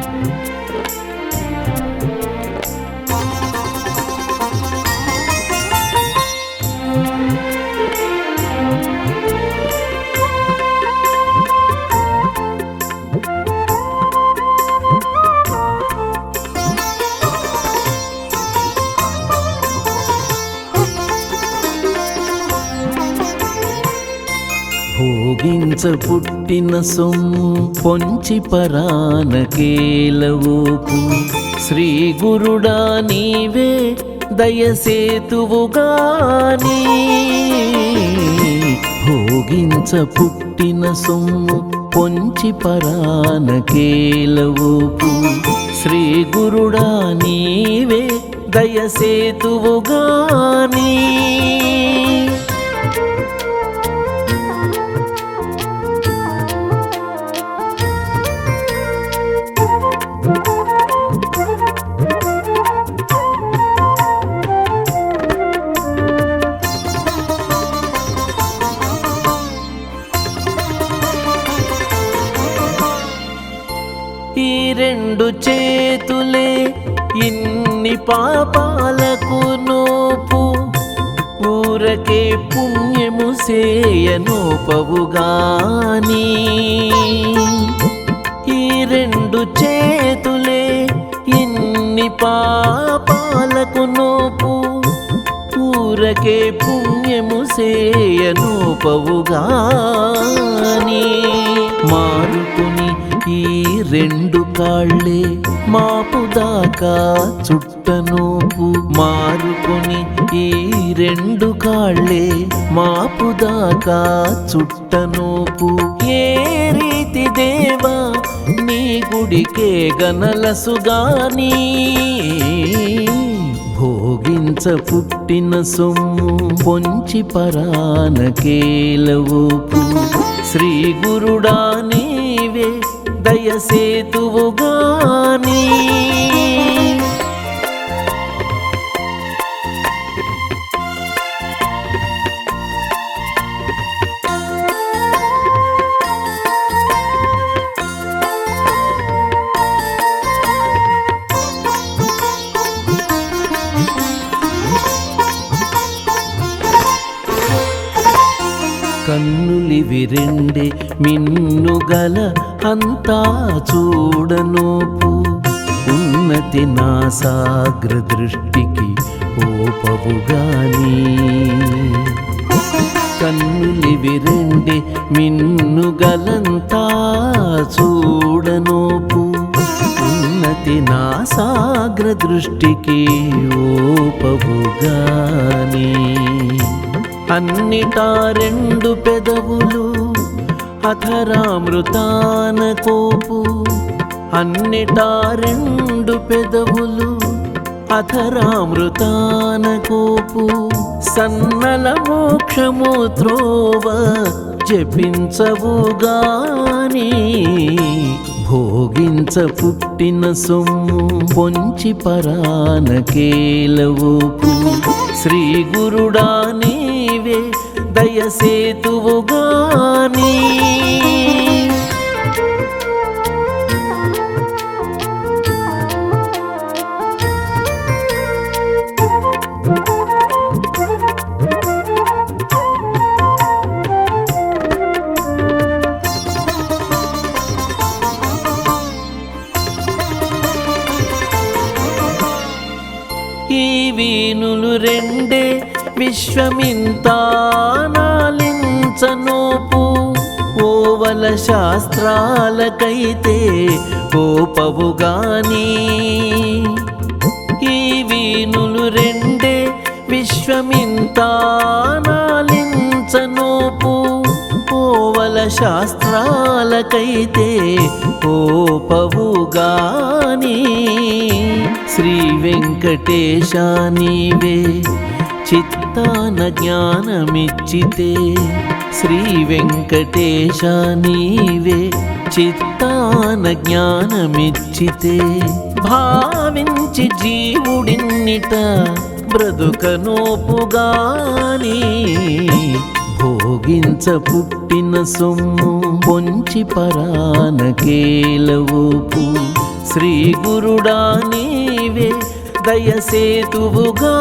Thank you. భోగించ పుట్టిన సొమ్ము పొంచి పరాన కేలవోపు శ్రీ గురుడా నీవే దయసేతువుగాని భోగించ పుట్టిన సొమ్ము పొంచి పరాన కేలవోపు శ్రీ గురుడా నీవే దయసేతువుగాని రెండు చేతులే ఇన్ని పాపాలకు నోపు. ఊరకే పుణ్యము సేయనోపవుగాని ఈ రెండు చేతులే ఇన్ని పాపాలకు నోపు. ఊరకే పుణ్యము సేయనోపవుగాని మారు ఈ రెండు కాళ్ళే. మాపు దాకా చుట్టనోపు మారుకొని ఈ రెండు కాళ్ళే. మాపు దాకా చుట్టనోపు ఏ రీతి దేవా నీ గుడికే గనలసుగాని భోగించ పుట్టిన సొమ్ము పొంచి కేలవు శ్రీ గురుడా నీవే దయసేతువుగాని కన్నులివి రెండే మిన్నుగల అంతా చూడనోపు. ఉన్నతి నా సాగ్ర దృష్టికి ఓపవుగాని కన్నులివి రెండే మిన్నుగలంతా చూడనోపు. ఉన్నతి నా సాగ్ర దృష్టికి ఓపవుగాని అన్నిటా రెండు పెదవులు అధరామృతాన కోపు అన్నిటా రెండు పెదవులు అధరామృతాన కోపు. సన్నల మోక్షము త్రోవ జపించవుగాని భోగించ పుట్టిన సొమ్ము పొంచి కేలవు శ్రీ గురుడాని దయసేతువుగాని ఈ వీణులు రెండే విశ్వమింతా విశ్వమింతానాలించనోపు ఓవల శాస్త్రాలకైతే కోపవుగాని ఈ వీణులు రెండే విశ్వమింతానాలించనోపు ఓవల శాస్త్రాలకైతే కోపవుగాని శ్రీ వెంకటేశ నీవే చిత్తాన జ్ఞానమిచ్చితే శ్రీ వెంకటేశ నీవే చిత్తాన జ్ఞానమిచ్చితే భావించి జీవుడిన్నిట బ్రతుకనోపుగాని భోగించ పుట్టిన సొమ్ము పొంచి పరానకేలవోపు. శ్రీ గురుడా నీవే దయసేతువుగాని